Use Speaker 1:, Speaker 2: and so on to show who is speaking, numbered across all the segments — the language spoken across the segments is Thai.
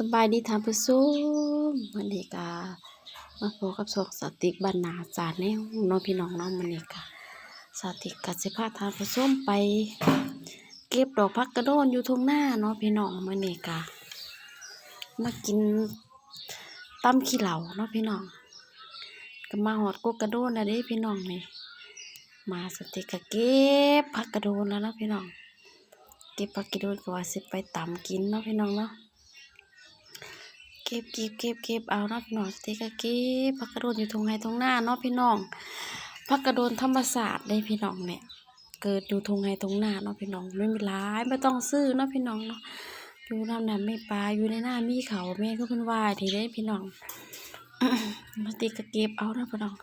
Speaker 1: สบายดีท่านผู้ชมวันนี้ก็มาพบกับช่องสติกบรรณาจาแนวเน้องพี่น้องน้องมันนี้ก็สติกก็สิพาท่านผู้ชมไป เก็บดอกพักกระโดนอยู่ทุ่งหน้าเนาะพี่น้องมันนี้ก็มากินตำขี้เหล่าเนาะพี่น้องก็มาหอดกกกระโดนแล้วเด้พี่น้องนี่มาสติกก็เก็บพักกระโดนแล้วนะพี่น้องเก็บผักกระโดนก็ว่าสิไปตำกินเนาะพี่น้องเนาะ เก็บเก็บเก็บเก็บเอาเนาะพี่น้องสเต็กก็เก็บผักกระโดนอยู่ตรงไหนตรงหน้าเนาะพี่น้องผักกระโดนธรรมศาสตร์ได้พี่น้องเนี่ยเกิดอยู่ตรงไหนตรงหน้าเนาะพี่น้องไม่มีร้ายไม่ต้องซื้อเนาะพี่น้องเนาะอยู่น้ำนั้นไม่ปลาอยู่ในหน้ามีเขาแม่ก็เป็นว่าทีได้พี่น้องมาสเต็กเก็บเอาเนาะพี่น้อง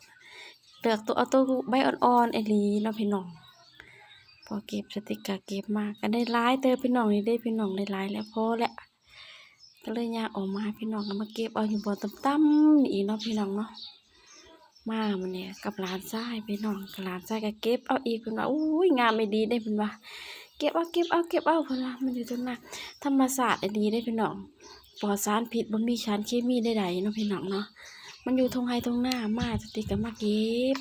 Speaker 1: เลือกตัวเอาตัวใบอ่อนๆไอ้ลีเนาะพี่น้องพอเก็บสติกเกอร์เก็บมาก็ได้ร้ายเตอพี่น้องนี่ได้พี่น้องได้ร้ายแล้วพอแล้ว ก็เลยยากออกมาพี่น้องมาเก็บเอาอยู่บนตั้มๆนี่อีกเนาะพี่น้องเนาะมามันเนี่ยกับหลานชายพี่น้องกับหลานชายก็เก็บเอาอีกเพิ่นว่าอุ้ยงามไม่ดีได้เพิ่นว่าเก็บเอาเก็บเอาเก็บเอาเพิ่นว่ามันอยู่ตรงนั้นธรรมศาสตร์ดีได้พี่น้องปลอดสารพิษบ่มีสารเคมีใดๆเนาะพี่น้องเนาะมันอยู่ทงไห้ทงหน้ามาสติกก็มาเก็บ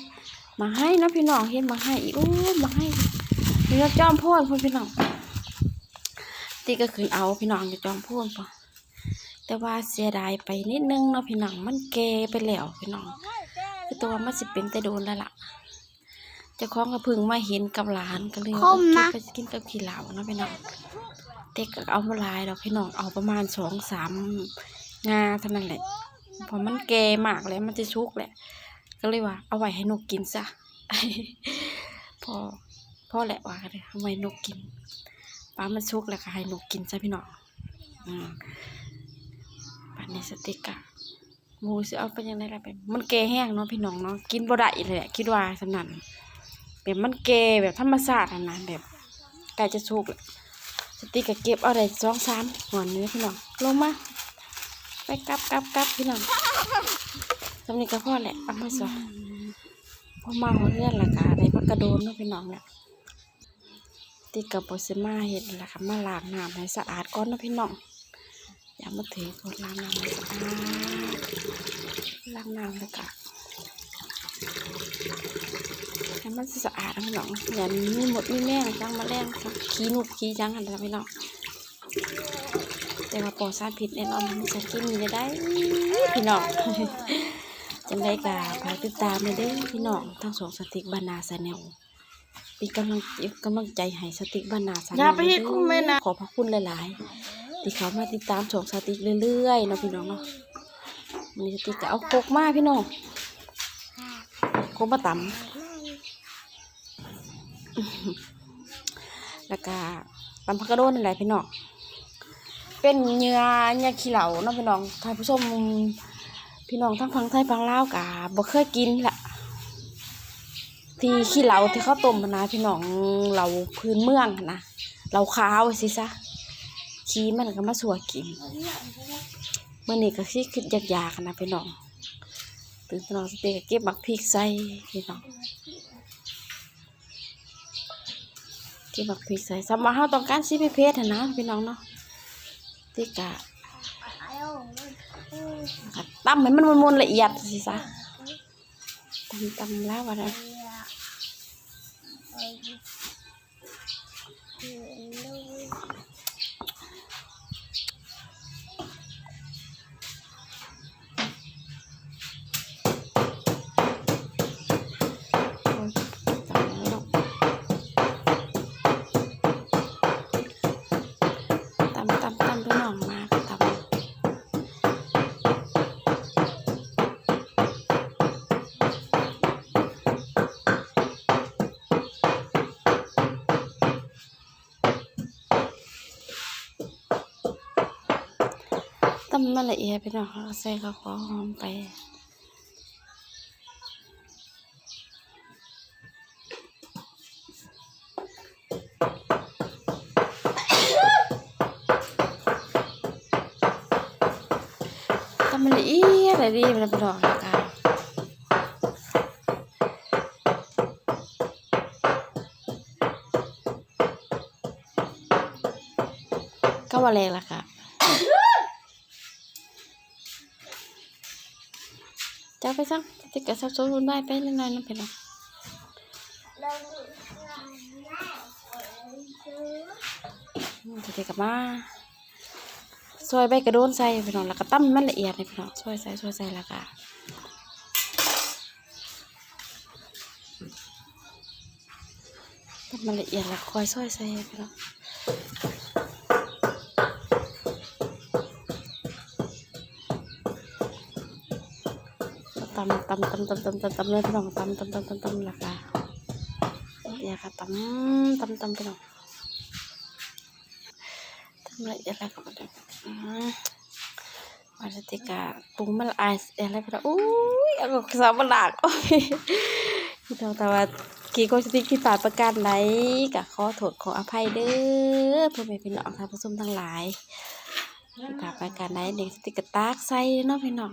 Speaker 1: มาให้เนาะพี่น้องเห็นมาให้อีกอู้มาให้นี่ก็จอมพ่นพ่นพี่น้องติก็ขึ้นเอาพี่น้องจะจอมพ่นปะ แต่ว่าเสียดายไปนิดนึงเนาะพี่น้องมันแก่ไปแล้วพี่น้องคือตัวมันสิเป็นแต่โดนแล้วล่ะเจ้าของก็เพึ่งมาเห็นกับหลานก็เลย
Speaker 2: คมนะ
Speaker 1: เอาเก็บไปกินกับขี้เหล้าเนาะพี่น้องเด็กก็เอามาหลายดอกพี่น้องเอาประมาณสองสามงาเท่านั้นแหละเพราะมันแก่มากแล้วมันจะชุกแหละ ก็เลยว่า เอาไว้ให้นกกินซะพอพ่อแหละว่ากันเลยเอาไว้นกกินปลามันชุกแล้วก็ให้นกกินซะพี่น้องอืมันในสติกอะหมูสิเอาไปยังไงล่ะแบบมันแก่แห้งเนาะพี่น้องเนาะกินบ่ได้เลยอะคิดว่าสำนันแบบมันแก่แบบธรรมชาติอะนะแบบกล้จะสุกสติกก็เก็บเอาได้สองสามหัวเนื้อพี่น้องลงมาไปกลับกลับกลับพี่น้องสำนี้ก็พอแหละเอามาสอนพอมาหัวเรื่อนและกะได้พักกระโดนเนาะพี่น้องเนี่ยติกับโปซิมาเห็ดละค่ะมาล้างน้ำให้สะอาดก่อนนะพี่น้อง อย่ามาถือคนล้างน้ำให้สะอาดล้างน้ำแล้วก็ให้มันสะอาดนะพี่น้องอย่ามีหมดมีแม่งจังมาแรงจังขี้นุกขี้จังอะไรพี่น้องแต่ว่าปลอดสารพิษแน่นอนมันจะกินมีได้พี่น้องจังได้กะฝากติดตามเลยเด้อพี่น้องทั้งสองสติกบานาซาแนลเป็นกำลังกำลังใจให้สติกบานาซาแนล
Speaker 2: อย่าไปเฮ็ดคุ้มแม่นะ
Speaker 1: ขอบพระคุณหลายๆ ที่เขามาติดตามชมสติกเรื่อยๆเนาะพี่น้องเนาะมันสติกก็เอาโคกมาพี่น้องโคกมาตำแล้วก็ตำผักกระโดนนี่แหละพี่น้องเป็นเนื้อเนื้อขี้เหล่าเนาะพี่น้องท่านผู้ชมพี่น้องทั้งฟังไทยฟังลาวกะบ่เคยกินละที่ขี้เหล่าที่เขาต้มมานะพี่น้องเราพื้นเมืองนะเราขาวสิซะ ขี้มันก็มาสัวกินเมื่อนี้ก็สิคิดอยากๆนะพี่น้องตื่นนองสเต็กเก็บบักพริกใส่พี่น้องเก็บบักพริกใส่สำหรับเฮาต้องการสิเผ็ดๆหั้นะพี่น้องเนาะติกะก็ตำให้มันมนๆละเอียดสิซะตำตำแล้วว่าได้ มันละเอียดไปหน่อยเขาใส่ข้าวคั่วหอมไปตำมันละเอียดละดีมันไปหน่อยละกันก็ว่าแรงละค่ะ ไปซักติกกับซับซ้อนรุนได้ไปนิดหน่อยนะพี่น้องอืมติกกับมาซอยใบกระโดนใส่พี่น้องแล้วก็ตั้มมันละเอียดเลยพี่น้องซอยใส่ซอยใส่แล้วก็ตั้มมันละเอียดแล้วคอยซอยใส่พี่น้อง ตำตำตำตำตำตำตำเลยพี่น้องตำตำตำตำตำราคาเดี๋ยค่ะตำตำตำพี่น้องทำละเอียดแล้วก็มาดูมาสติกาปรุงมันละอายอะไรพี่น้องอุ้ยเอาก็สาวมันหลากโอ้ยพี่น้องแต่ว่ากี่คนสติกี่ปาประการไหนก็ขอโทษขออภัยเด้อพ่อแม่พี่น้องท่านผู้ชมทั้งหลายที่ปาประการไหนเด็กสติกาตากใส่เนาะพี่น้อง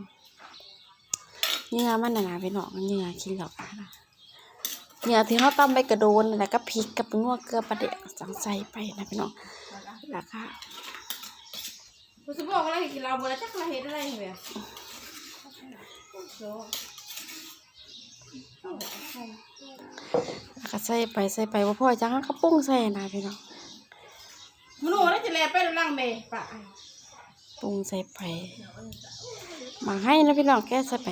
Speaker 1: เหงื่อมันน่ะนะพี่น้องเหงื่อขี้เหลอกนะเหงื่อที่เขาตำใบกระโดนนั่นแหละก็พริกกับนัวเกลือปลาเดกสังใส่ไปนะพี่น้องแล้วก็
Speaker 2: กูจะบอกอะไรกินเราเบอร์จักเราเห็นอะไรเหรอ
Speaker 1: แล้วก็ใส่ไปใส่ไปว่าพ่อจังก็ปรุงใส่นะพี่น้อง
Speaker 2: มโนแล้วจะแลไปล่างเบปะ
Speaker 1: ปรุงใส่ไปหมักให้นะพี่น้องแกะใส่ไป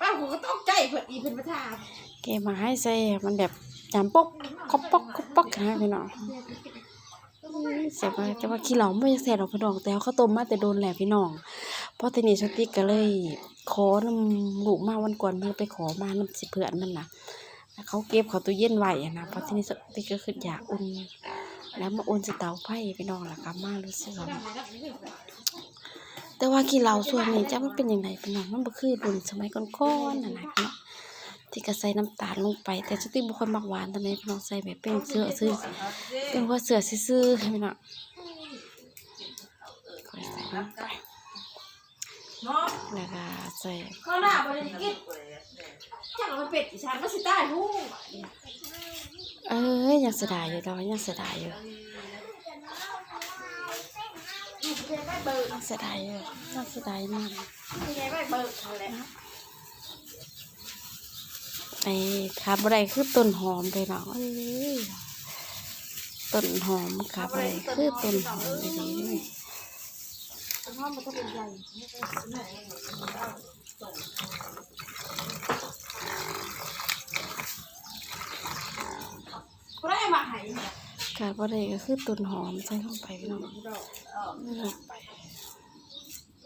Speaker 2: ป้ากูก็ต้องใจเพิ่นอีเพิ่นประทาน
Speaker 1: แกะหมาให้ใส่มันแบบจำปกคอปปอกคอปปอกนะพี่น้องเสียไปแต่ว่าขี้เหล่าไม่ใช่เสียดอกพี่น้องแต่เขาต้มมาแต่โดนแหละพี่น้องเพราะทีนี้สติกก็เลยขอนำลูกมาวันก่อนมันไปขอมานำสิเพื่อนมันน่ะเขาเก็บเขาตู้เย็นไว้อะนะเพราะทีนี้สติกก็คืออยากอุ่นแล้วมาอุ่นใส่เตาไฟพี่น้องล่ะก็มารู้สึก แต่ว่าขี้เหล่าส่วนนี้จะมันเป็นยังไงพี่น้องมันบ่คือรุ่นสมัยก่อนๆน่ะนะพี่น้องที่ก็ใส่น้ำตาลลงไป แต่สติ๊กบ่ค่อยมักหวานตอนนี้พี่น้องใส่แบบเป็นเสื้อซื่อเป็นว่าเสื้อซื่อๆพี่น้องใส่ลงไป
Speaker 2: เนาะ
Speaker 1: แล้วก็ใส่
Speaker 2: ข้าวหน้าบ่ได้กินจักเอาไปเป็ดอีสานก็สิตายฮู้
Speaker 1: เอ้ยยังเสียดายอยู่แต่ว่ายังเสียดายอยู่
Speaker 2: ลูกแกไปเบิก
Speaker 1: ยังเสียดายอยู่ยังเสียดายมาก
Speaker 2: ไปเบิกเอาแหละ
Speaker 1: ไอ้ขาบอะไรคือต้นหอมไปเนาะเอ้ยต้นหอมขาบอะไรคือต้นหอมไปเลย
Speaker 2: พ่อมันก็เป็นใหญ่กูได้มาให้
Speaker 1: ขาบอะไรก็คือต้นหอมใส่ลงไปพี่น้องนี่ลงไป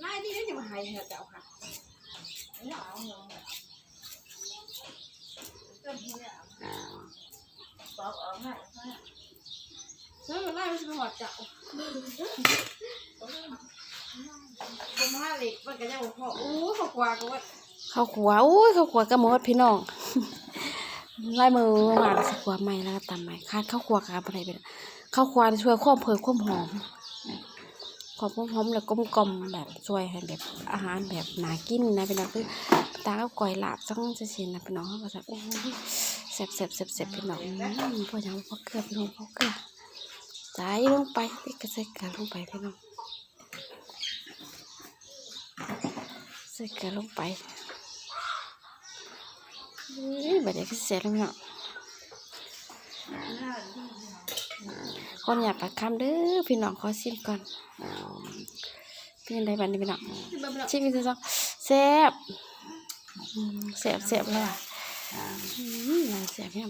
Speaker 2: นายนี่ได้จะมาให้เหรอเจ้าค่ะเออไล่ไปสิไปหอดเจ้าผมมาเล็กมันก็จะบอกพ่ออู้เขากว่ากูว่า
Speaker 1: ข้าวขัวอุ้ยข้าวขัวกระหมดพี่น้อง ไล่มือมาแล้วสักขัวใหม่แล้วก็ตำใหม่คาดข้าวขัวขาบอะไรไปน่ะข้าวขัวช่วยความเผยความหอมความหอมแล้วกลมกลมๆแบบช่วยให้แบบอาหารแบบหนากินนะพี่น้องคือตาก็ก่อยหลาบจังจะเสียนะพี่น้องก็จะโอ้ยแซ่บแซ่บแซ่บแซ่บพี่น้องอืมพอยังพ่อเกลือพี่น้องพอเกลือใส่ลงไปติ๊กกระใส่เกลือลงไปพี่น้องใส่เกลือลงไป อุ้ยบัดนี้ก็เสร็จแล้วเนาะคนอยากปากคำเด้อพี่น้องขอชิมก่อนเป็นยังไงบัดนี้พี่น้องชิมอีกสักแซ่บอืมแซ่บแซ่บเลยอะแซ่บแห้ง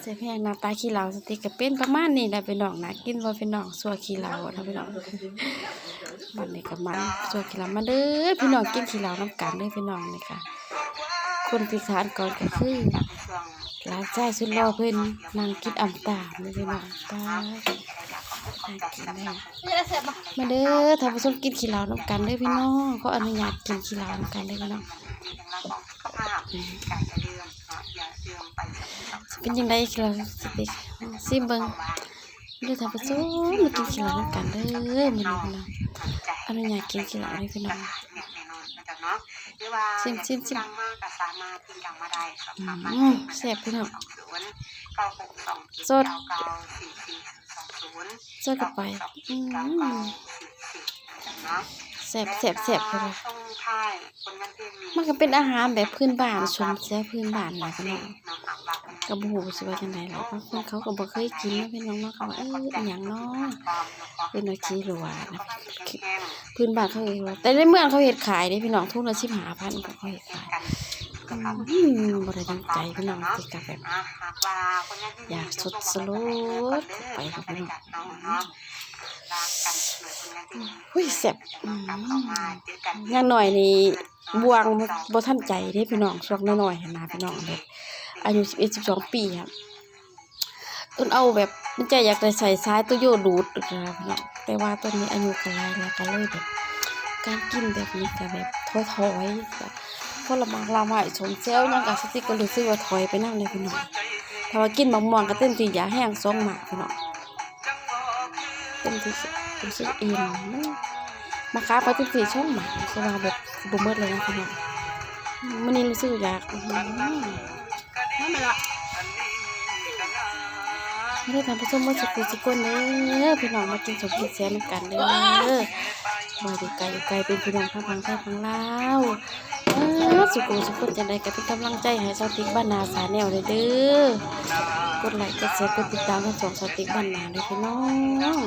Speaker 1: แซ่บแห้งหน้าตาขี้เหลาสติกก็เป็นประมาณนี้แหละพี่น้องนะกินบ่พี่น้องสัวขี้เหลาเนาะพี่น้องบัดนี้ก็มันสัวขี้เหลามาเด้อพี่น้องกินขี้เหลาน้ำกันเด้อพี่น้องนี่ค่ะ คนที่ทานก่อนก็คือหลานชายสุดหล่อเพิ่นนั่งกินอ่ำตาไม่ใช่น้องตากิน
Speaker 2: ไม่ได้
Speaker 1: มาเด้อท่านผู้ชมกินขี้เหล้าน้ำกันเด้อพี่น้องเขออนุญาตกินขี้เหล้าน้ำกันเด้อพี่น้องเป็นยังไงขี้เหล้าสติกซิมเบิ่งเด้อท่านผู้ชมมากินขี้เหล้าน้ำกันเด้อมื้อพี่น้องอนุญาตกินขี้เหล้าเด้อพี่น้อง
Speaker 3: ซิมซิมซิมมากก็สามารถกินยังมาได้สอบถามมา
Speaker 1: อืมแซ่บพี่น้อง
Speaker 3: สองศูนย์เก้าหกสองเจ็ด
Speaker 1: สด
Speaker 3: เก้าเก้าสี่สี่สองศูนย์
Speaker 1: สดกับไปอืม
Speaker 3: เก้าเก้าสี่สี่เนาะ
Speaker 1: แซ่บแซ่บแซ่บเลยว่ะ
Speaker 3: ต้องถ่ายผลงานเพลง
Speaker 1: มันก็เป็นอาหารแบบพื้นบ้านชมเสียพื้นบ้านนะพี่น้องก็บ่ฮู้สิว่าจังได๋ล่ะบางคนเขาก็บ่เคยกินเนาะพี่น้องเนาะเขาว่าเอออีหยังเนาะเป็นว่าขี้หรือว่านะพื้นบ้านเขาเองว่าแต่ในเมืองเขาเฮ็ดขายเด้พี่น้องทุนละ15,000ก็เขาเฮ็ดขายอืมบ่ได้ตั้งใจพี่น้องที่กับแบบอยากสดสลดไปครับพี่น้อง อุ้ยแซ่บอืมอย่างน้อยนี่บวงบ่บ่ทันใจเด้พี่น้องช่วงน้อยๆหั่นนะพี่น้องเด้อายุ11 12ปีครับต้นเอาแบบมันใจอยากได้ใส่ซ้ายตัวโยดูดนะครับพี่น้องแต่ว่าตอนนี้อายุก็หลายแล้วก็เลยแบบการกินแบบนี้ก็แบบถอยๆแบบพอละหมากลาไม้ชมเซลยังก็สติก็รู้สึกว่าถอยไปนำเลยพี่น้องถ้าว่ากินมะม่วงก็เต็มที่ยาแห้งสองหมากพี่น้อง เต็มที่รู้สึกอิ่มมาค้าไปเต็มที่ช่องหมากก็ว่าแบบบ่หมดเลยนะพี่น้องมื้อนี้รู้สึกอยาก
Speaker 2: นั่นมันละ
Speaker 1: ไม่ได้ทำผสมมาสุกุสุกคนเด้อพี่น้องมากินสมกินแซ่บกันเด้อมาอยู่ไกลอยู่ไกลเป็นพี่น้องทางฝั่งไทยฝั่งลาวอ้าสุกุสุกคนจังได้ก็เป็นกำลังใจให้สาวติ๊กบ้านนาสาแนวเลยเด้อ กดไลค์กดแชร์กดติดตามทั้งสองสติกบ้านนาเลยพี่น้อง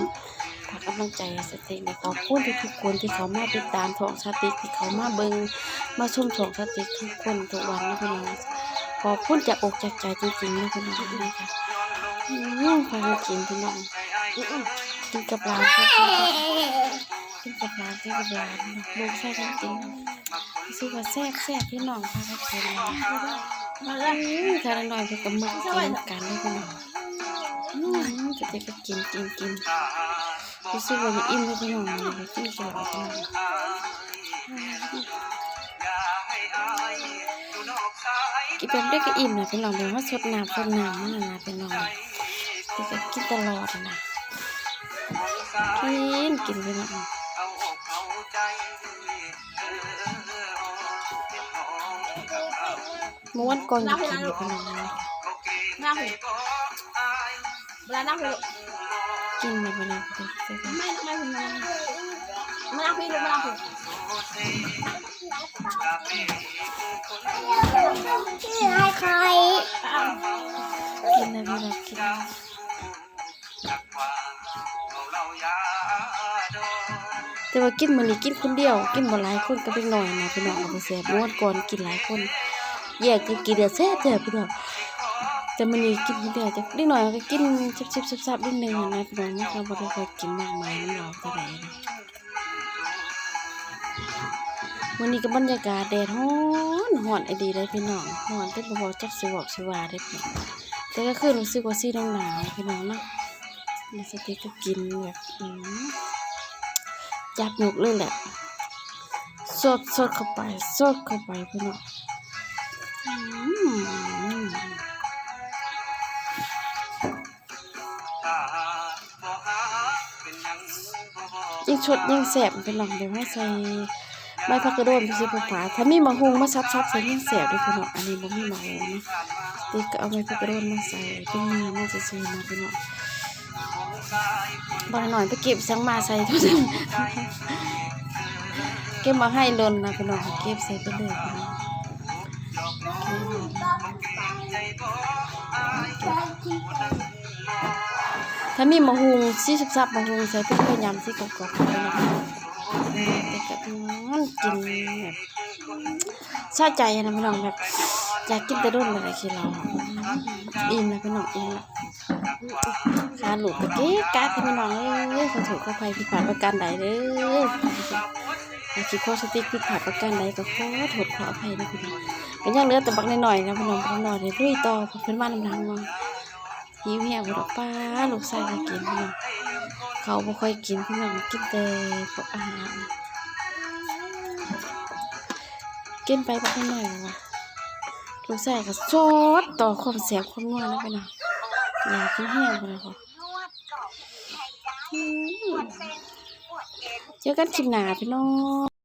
Speaker 1: ฝากกำลังใจสติกในขอบคุณทุกคนที่เขามาติดตามสองสติกที่เขามาเบิงมาชมสองสติกทุกคนทุกวันนะพี่น้องขอบคุณจากอกจากใจจริงๆนะพี่น้องนะคะอืมพาไปกินพี่น้องกินกับร้านกินกับร้านกินกับร้านลูกใส่กันกินรู้สึกว่าแซ่บแซ่บพี่น้องพากินเลย
Speaker 2: มา
Speaker 1: อื
Speaker 2: ละ
Speaker 1: มถ้าหน่อยไปกับมึกกินกันเลยพี่น้องอืมจะได้ก็กินกินกินรู้สึกว่าจะอิ่มเลยพี่น้องเลยกินเกี่ยวกับพี่น้องกินแบบได้ก็อิ่มนะพี่น้องเดี๋ยวว่าสดน้ำสดน้ำมันนะพี่น้องแต่ก็กินตลอดนะกินกินไปหน่อย ม้วนก่อนจะกินอยู่ขนาดนั้นเลย
Speaker 2: นั่งหูเวลานั่งหู
Speaker 1: กินไปไปเลยไปไป
Speaker 2: ไม่ไม่หูไม่นั่งพี่ลูกไม่นั่งหู
Speaker 4: ชื่อให้ใคร
Speaker 1: กินเลยไปเลยกินแต่ว่ากินมื้อนี้กินคนเดียว กินบ่หลายคนก็เป็นหน่อยนะพี่น้องเอาไปแซ่บม้วนก่อนกินหลายคน แยกกันกินเดี๋ยวแซ่บแซ่บพี่น้องแต่มื้อนี้กินเดียวจะนิดหน่อยก็กินชิบๆซับๆนิดนึงนะพี่น้องเราบ่ได้ค่อยกินมากมายน้ำเราเท่าไหร่นะวันนี้ก็บรรยากาศแดดฮ้อนฮ้อนไอดีเลยพี่น้องฮ้อนแต่บ่อจักสิบอกสิวาได้พี่น้องแต่ก็คือรู้สึกว่าสิหนาวพี่น้องเนาะนี่สติกก็กินแบบจับหนุกเลยแหละสดสดเข้าไปสดเข้าไปพี่น้อง ยิ่งชดยิ่งแสบพี่น้องเดี๋ยวให้ใส่ใบผักกระโดนพี่สิผู้ผาถ้ามีมะฮุงมาซับๆใส่ยิ่งแสบด้วยพี่น้องอันนี้บ่มีมะฮุงนะติ๊กก็เอาใบผักกระโดนมาใส่เป็นมีมาจะซื้อมาพี่น้องบางหน่อยไปเก็บสังมาใส่ทุกท่านเก็บมาให้ลนนะพี่น้องเก็บใส่ไปเลยพี่น้อง ถ้ามีมะฮุงซีซับมะฮุงใส่เป็นพยายามสิกรอบๆพี่น้องแต่ก็มันกินแบบชาใจนะพี่น้องแบบอยากกินแต่รุ่นอะไรคือเราอิ่มนะพี่น้องอิ่มละขาหลุดตะกี้กาพี่น้องเอ้ยขอโทษขออภัยผิดพลาดประการใดเด้ออาชีพข้อสติกผิดพลาดประการใดก็ขอโทษขออภัยนะพี่น้องก็ยังเหลือแต่บักหน่อยๆนะพี่น้องบักหน่อยเดี๋ยวลุยต่อเพิ่อนมาน้ำลังมา หิวเหี่ยวบ่ดอกป้าลูกชายก็กินพี่น้องเขาบ่ค่อยกินพี่น้องกินแต่พวกอาหาร กินไปบ่ค่อยหน่อยว่ะลูกชายก็ซอสต่อความแซ่บความนัวนะพี่น้องอยากกินแห้งไปเลยค่ะอืมเจอกันคลิปหน้าพี่น้อง